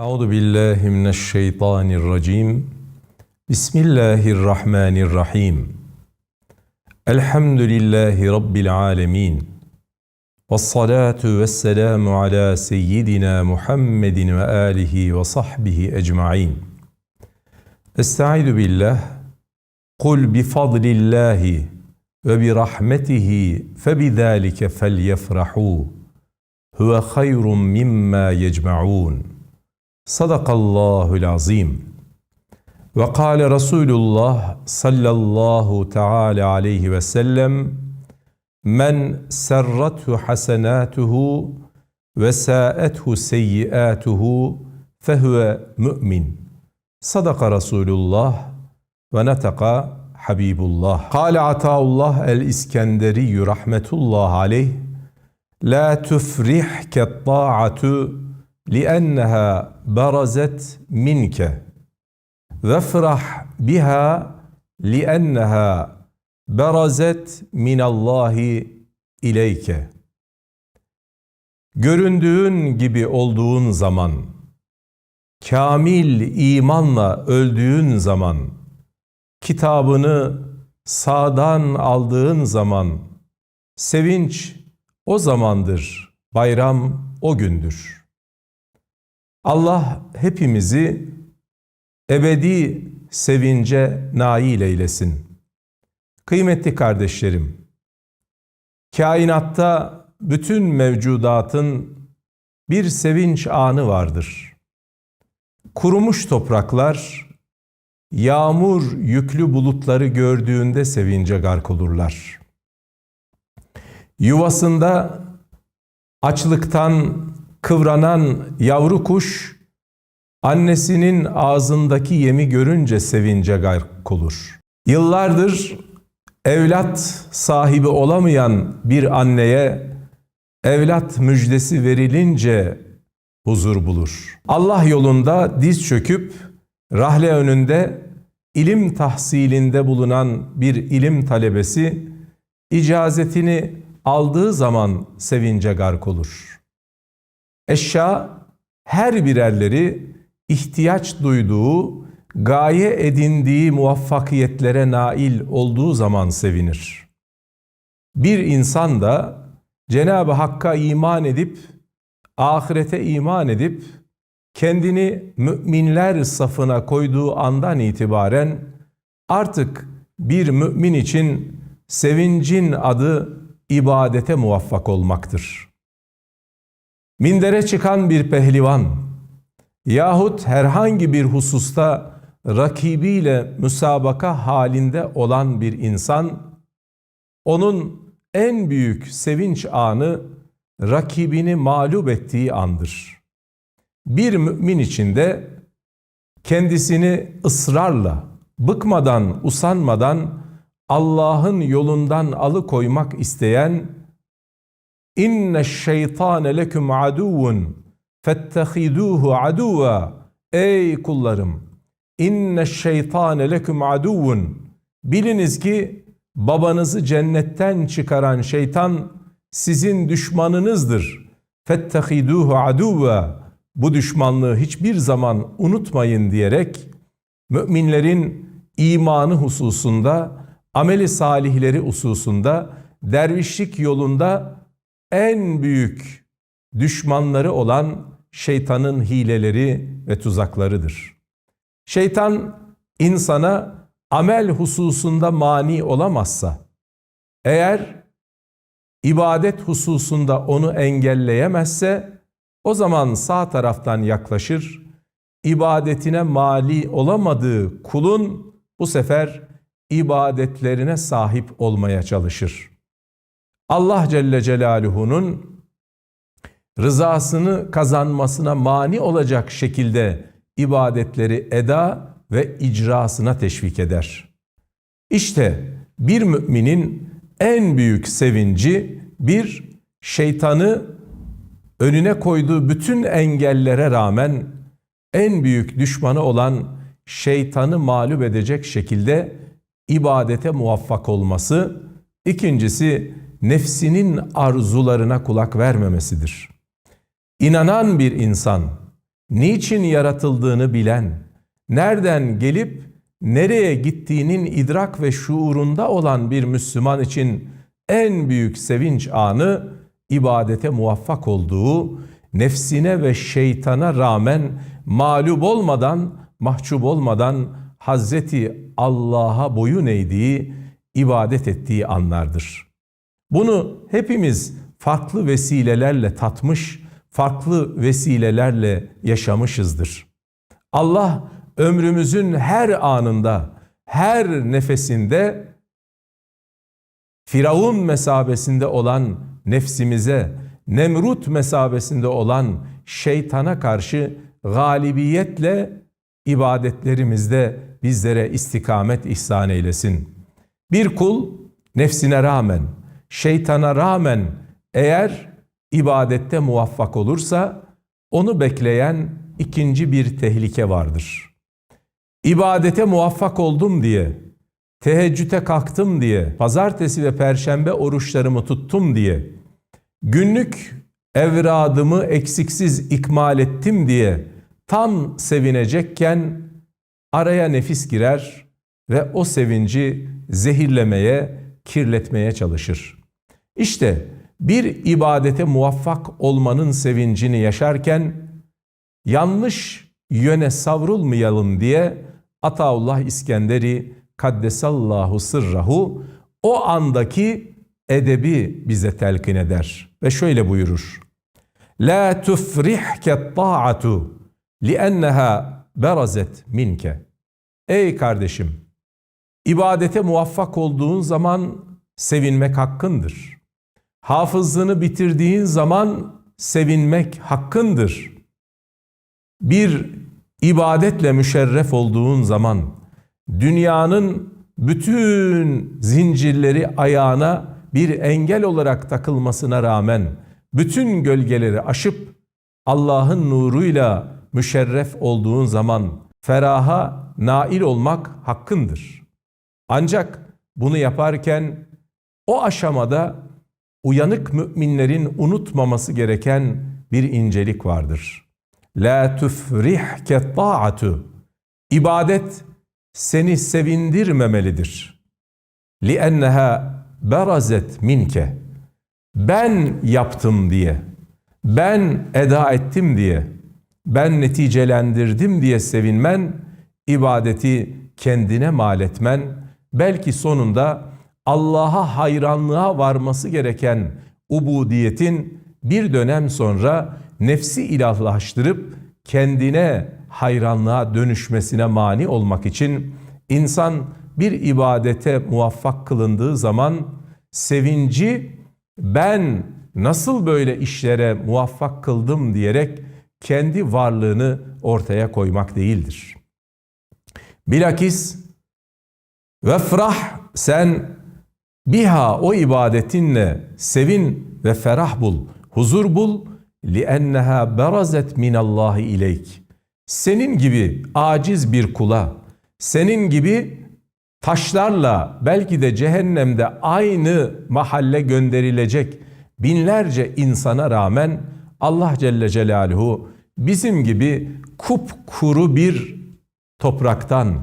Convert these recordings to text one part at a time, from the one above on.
أعوذ بالله من الشيطان الرجيم. بسم الله الرحمن الرحيم. الحمد لله رب العالمين. والصلاة والسلام على سيدنا محمد وآله وصحبه أجمعين. أستعيذ بالله. قل بفضل الله وبرحمته فبذلك فليفرحوا. هو خير مما يجمعون. صدق الله العظيم. وقال رسول الله صلى الله تعالى عليه وسلم من سرته حسناته وساءته سيئاته فهو مؤمن. صدق رسول الله ونطق حبيب الله. قال عطاء الله الإسكندري رحمة الله عليه لا تفرحك الطاعة لأنها berazet minke vefrah biha li'enneha berazet minallahi ileyke Göründüğün gibi olduğun zaman kamil imanla öldüğün zaman kitabını sağdan aldığın zaman sevinç o zamandır bayram o gündür.'' Allah hepimizi ebedi sevince nail eylesin. Kıymetli kardeşlerim, kainatta bütün mevcudatın bir sevinç anı vardır. Kurumuş topraklar, yağmur yüklü bulutları gördüğünde sevince gark olurlar. Yuvasında açlıktan kıvranan yavru kuş, annesinin ağzındaki yemi görünce sevince gark olur. Yıllardır evlat sahibi olamayan bir anneye evlat müjdesi verilince huzur bulur. Allah yolunda diz çöküp rahle önünde ilim tahsilinde bulunan bir ilim talebesi icazetini aldığı zaman sevince gark olur. Eşya her birerleri ihtiyaç duyduğu, gaye edindiği muvaffakiyetlere nail olduğu zaman sevinir. Bir insan da Cenab-ı Hakk'a iman edip, ahirete iman edip, kendini müminler safına koyduğu andan itibaren artık bir mümin için sevincin adı ibadete muvaffak olmaktır. Mindere çıkan bir pehlivan yahut herhangi bir hususta rakibiyle müsabaka halinde olan bir insan, onun en büyük sevinç anı rakibini mağlup ettiği andır. Bir mümin içinde kendisini ısrarla, bıkmadan, usanmadan Allah'ın yolundan alıkoymak isteyen İnne şeytane leküm aduvun fettehiduhu aduva Ey kullarım inne şeytane leküm aduvun biliniz ki babanızı cennetten çıkaran şeytan sizin düşmanınızdır. Fettehiduhu aduva bu düşmanlığı hiçbir zaman unutmayın diyerek müminlerin imanı hususunda, ameli salihleri hususunda, dervişlik yolunda en büyük düşmanları olan şeytanın hileleri ve tuzaklarıdır. Şeytan insana amel hususunda mani olamazsa, eğer ibadet hususunda onu engelleyemezse, o zaman sağ taraftan yaklaşır, ibadetine mali olamadığı kulun bu sefer ibadetlerine sahip olmaya çalışır. Allah Celle Celaluhu'nun rızasını kazanmasına mani olacak şekilde ibadetleri eda ve icrasına teşvik eder. İşte bir müminin en büyük sevinci bir şeytanı önüne koyduğu bütün engellere rağmen en büyük düşmanı olan şeytanı mağlup edecek şekilde ibadete muvaffak olması, ikincisi nefsinin arzularına kulak vermemesidir. İnanan bir insan niçin yaratıldığını bilen, nereden gelip nereye gittiğinin idrak ve şuurunda olan bir Müslüman için en büyük sevinç anı ibadete muvaffak olduğu, nefsine ve şeytana rağmen mağlup olmadan, mahcup olmadan Hazreti Allah'a boyun eğdiği, ibadet ettiği anlardır. Bunu hepimiz farklı vesilelerle tatmış, farklı vesilelerle yaşamışızdır. Allah ömrümüzün her anında, her nefesinde Firavun mesabesinde olan nefsimize, Nemrut mesabesinde olan şeytana karşı galibiyetle ibadetlerimizde bizlere istikamet ihsan eylesin. Bir kul nefsine rağmen, şeytana rağmen eğer ibadette muvaffak olursa onu bekleyen ikinci bir tehlike vardır. İbadete muvaffak oldum diye, teheccüde kalktım diye, pazartesi ve perşembe oruçlarımı tuttum diye, günlük evradımı eksiksiz ikmal ettim diye tam sevinecekken araya nefis girer ve o sevinci zehirlemeye, kirletmeye çalışır. İşte bir ibadete muvaffak olmanın sevincini yaşarken yanlış yöne savrulmayalım diye Ataullah İskenderi Kaddesallahu sırrahu o andaki edebi bize telkin eder ve şöyle buyurur. La tufrihke ta'atu li'enneha berazet minke. Ey kardeşim, ibadete muvaffak olduğun zaman sevinmek hakkındır. Hafızlığını bitirdiğin zaman sevinmek hakkındır. Bir ibadetle müşerref olduğun zaman dünyanın bütün zincirleri ayağına bir engel olarak takılmasına rağmen bütün gölgeleri aşıp Allah'ın nuruyla müşerref olduğun zaman feraha nail olmak hakkındır. Ancak bunu yaparken o aşamada uyanık müminlerin unutmaması gereken bir incelik vardır. La tufrihke ta'atu. İbadet seni sevindirmemelidir. Li'enneha berazet minke. Ben yaptım diye, ben eda ettim diye, ben neticelendirdim diye sevinmen, ibadeti kendine mal etmen, belki sonunda Allah'a hayranlığa varması gereken ubudiyetin bir dönem sonra nefsi ilahlaştırıp kendine hayranlığa dönüşmesine mani olmak için insan bir ibadete muvaffak kılındığı zaman sevinci ben nasıl böyle işlere muvaffak kıldım diyerek kendi varlığını ortaya koymak değildir. Bilakis vefrah sen biha o ibadetinle sevin ve ferah bul, huzur bul li'enneha berazet minallahi ileyk. Senin gibi aciz bir kula, senin gibi taşlarla belki de cehennemde aynı mahalle gönderilecek binlerce insana rağmen Allah Celle Celaluhu bizim gibi kupkuru bir topraktan,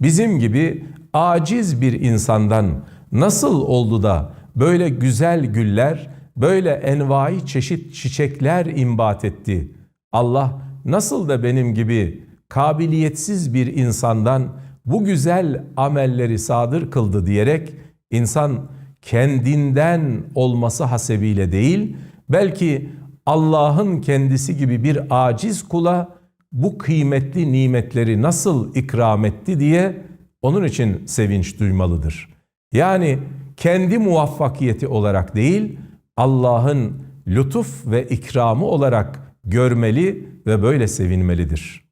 bizim gibi aciz bir insandan nasıl oldu da böyle güzel güller, böyle envai çeşit çiçekler imbat etti? Allah nasıl da benim gibi kabiliyetsiz bir insandan bu güzel amelleri sadır kıldı diyerek insan kendinden olması hasebiyle değil, belki Allah'ın kendisi gibi bir aciz kula bu kıymetli nimetleri nasıl ikram etti diye onun için sevinç duymalıdır. Yani kendi muvaffakiyeti olarak değil, Allah'ın lütuf ve ikramı olarak görmeli ve böyle sevinmelidir.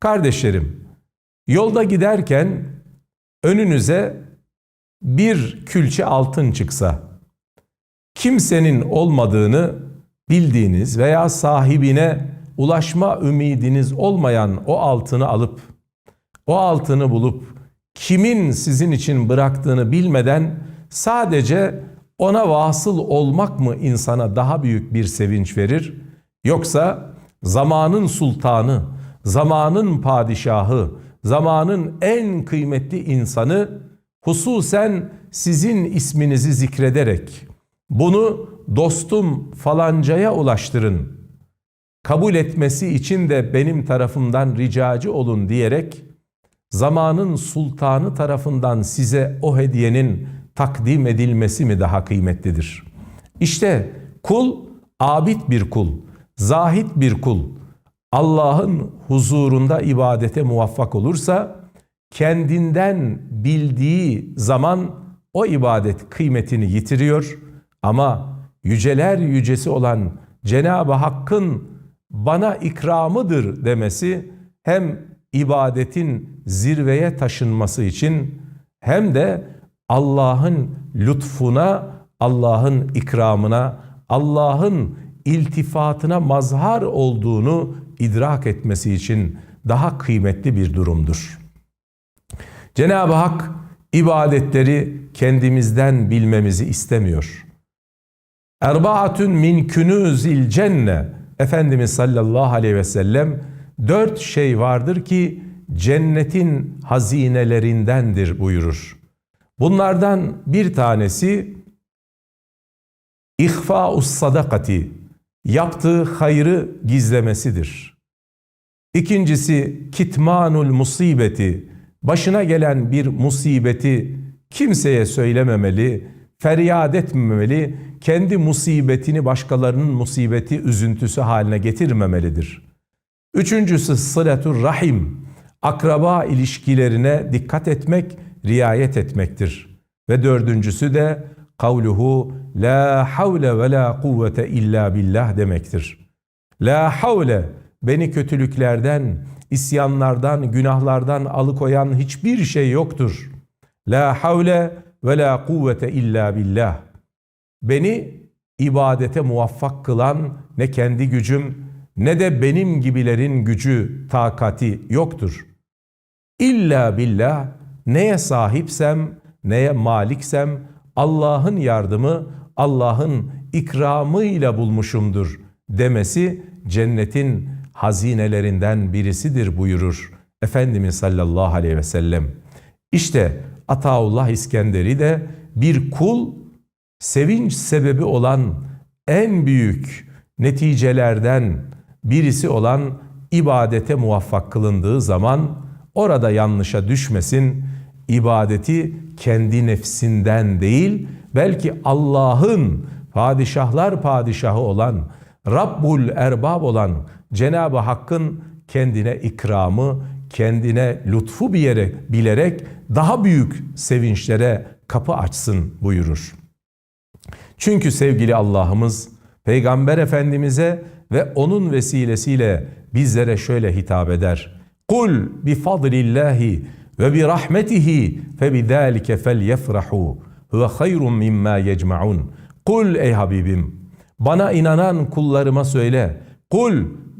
Kardeşlerim, yolda giderken önünüze bir külçe altın çıksa, kimsenin olmadığını bildiğiniz veya sahibine ulaşma ümidiniz olmayan o altını alıp, o altını bulup kimin sizin için bıraktığını bilmeden sadece ona vasıl olmak mı insana daha büyük bir sevinç verir? Yoksa zamanın sultanı, zamanın padişahı, zamanın en kıymetli insanı hususen sizin isminizi zikrederek bunu dostum falancaya ulaştırın. Kabul etmesi için de benim tarafımdan ricacı olun diyerek zamanın sultanı tarafından size o hediyenin takdim edilmesi mi daha kıymetlidir? İşte kul abid bir kul, zahit bir kul. Allah'ın huzurunda ibadete muvaffak olursa kendinden bildiği zaman o ibadet kıymetini yitiriyor ama yüceler yücesi olan Cenab-ı Hakk'ın bana ikramıdır demesi hem ibadetin zirveye taşınması için hem de Allah'ın lütfuna, Allah'ın ikramına, Allah'ın iltifatına mazhar olduğunu idrak etmesi için daha kıymetli bir durumdur. Cenab-ı Hak ibadetleri kendimizden bilmemizi istemiyor. Erbaatün min künüzil cenne Efendimiz sallallahu aleyhi ve sellem dört şey vardır ki cennetin hazinelerindendir buyurur. Bunlardan bir tanesi ihfa sadakati yaptığı hayrı gizlemesidir. İkincisi kitmanul musibeti başına gelen bir musibeti kimseye söylememeli, feryat etmemeli, kendi musibetini başkalarının musibeti, üzüntüsü haline getirmemelidir. Üçüncüsü sıletur rahim, akraba ilişkilerine dikkat etmek, riayet etmektir. Ve dördüncüsü de kavluhu la havle ve la kuvvete illa billah demektir. La havle beni kötülüklerden, isyanlardan, günahlardan alıkoyan hiçbir şey yoktur. La havle ve la kuvvete illa billah. Beni ibadete muvaffak kılan ne kendi gücüm ne de benim gibilerin gücü, takati yoktur. İlla billah neye sahipsem, neye maliksem Allah'ın yardımı, Allah'ın ikramıyla bulmuşumdur demesi cennetin hazinelerinden birisidir buyurur Efendimiz sallallahu aleyhi ve sellem. İşte Ataullah İskenderi de bir kul sevinç sebebi olan en büyük neticelerden birisi olan ibadete muvaffak kılındığı zaman orada yanlışa düşmesin. ibadeti kendi nefsinden değil belki Allah'ın padişahlar padişahı olan Rabbul Erbab olan Cenab-ı Hakk'ın kendine ikramı, kendine lütfu bir yere bilerek daha büyük sevinçlere kapı açsın buyurur. Çünkü sevgili Allah'ımız Peygamber Efendimiz'e ve onun vesilesiyle bizlere şöyle hitap eder. Kul bi fadlillahi ve bi rahmetihi fe bidalike felyefrahu huve hayrun mimma yecmaun. Kul ey Habibim bana inanan kullarıma söyle. Kul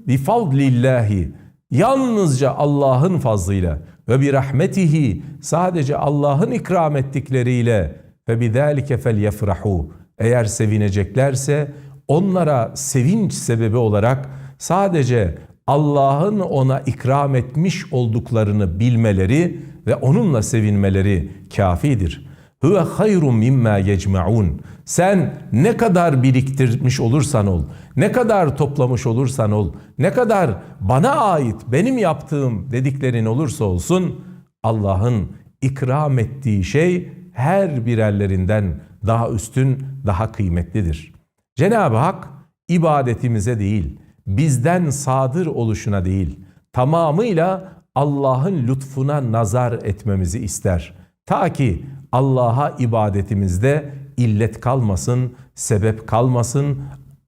bi fadlillahi yalnızca Allah'ın fazlıyla ve bir rahmetihi sadece Allah'ın ikram ettikleriyle ve bidalike felyefrahu eğer sevineceklerse onlara sevinç sebebi olarak sadece Allah'ın ona ikram etmiş olduklarını bilmeleri ve onunla sevinmeleri kafidir. Huve hayrun mimma yecmaun. Sen ne kadar biriktirmiş olursan ol, ne kadar toplamış olursan ol, ne kadar bana ait benim yaptığım dediklerin olursa olsun Allah'ın ikram ettiği şey her birerlerinden daha üstün, daha kıymetlidir. Cenab-ı Hak ibadetimize değil, bizden sadır oluşuna değil, tamamıyla Allah'ın lütfuna nazar etmemizi ister. Ta ki Allah'a ibadetimizde illet kalmasın, sebep kalmasın,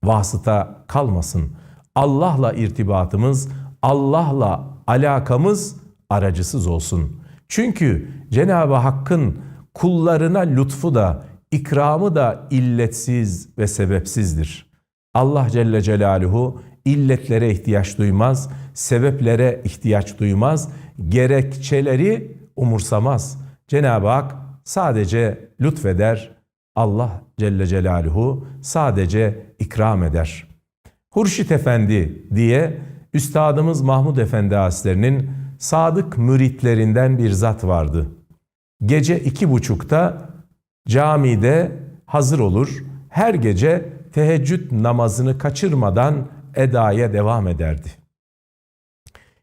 vasıta kalmasın. Allah'la irtibatımız, Allah'la alakamız aracısız olsun. Çünkü Cenab-ı Hakk'ın kullarına lütfu da, ikramı da illetsiz ve sebepsizdir. Allah Celle Celaluhu illetlere ihtiyaç duymaz, sebeplere ihtiyaç duymaz, gerekçeleri umursamaz. Cenab-ı Hak sadece lütfeder, Allah Celle Celaluhu sadece ikram eder. Hurşit Efendi diye Üstadımız Mahmud Efendi Hazretlerinin sadık müritlerinden bir zat vardı. Gece iki buçukta camide hazır olur, her gece teheccüd namazını kaçırmadan edaya devam ederdi.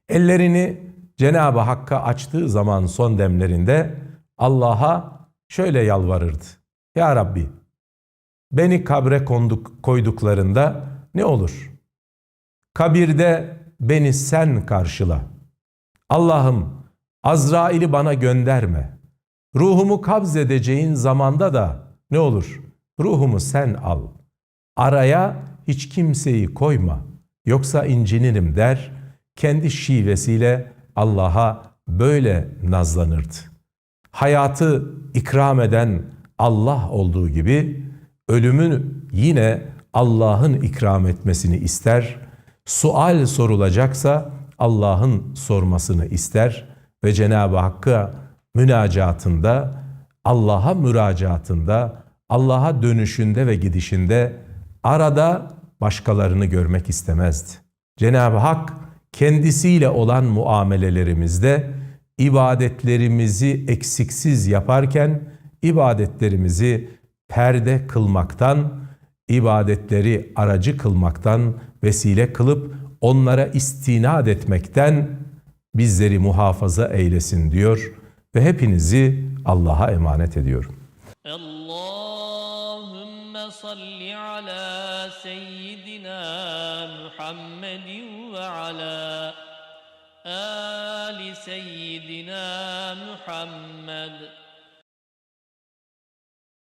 Ellerini Cenab-ı Hakk'a açtığı zaman son demlerinde Allah'a şöyle yalvarırdı. Ya Rabbi beni kabre konduk, koyduklarında ne olur? Kabirde beni sen karşıla. Allah'ım Azrail'i bana gönderme. Ruhumu kabz edeceğin zamanda da ne olur? Ruhumu sen al. Araya hiç kimseyi koyma. Yoksa incinirim der. Kendi şivesiyle Allah'a böyle nazlanırdı. Hayatı ikram eden Allah olduğu gibi ölümü yine Allah'ın ikram etmesini ister. Sual sorulacaksa Allah'ın sormasını ister ve Cenab-ı Hakk'a münacatında, Allah'a müracaatında, Allah'a dönüşünde ve gidişinde arada başkalarını görmek istemezdi. Cenab-ı Hak kendisiyle olan muamelelerimizde ibadetlerimizi eksiksiz yaparken ibadetlerimizi perde kılmaktan, ibadetleri aracı kılmaktan, vesile kılıp onlara istinad etmekten bizleri muhafaza eylesin diyor ve hepinizi Allah'a emanet ediyorum. Allahümme salli ala seyyidina Muhammedin ve ala ali seyyidina Muhammed.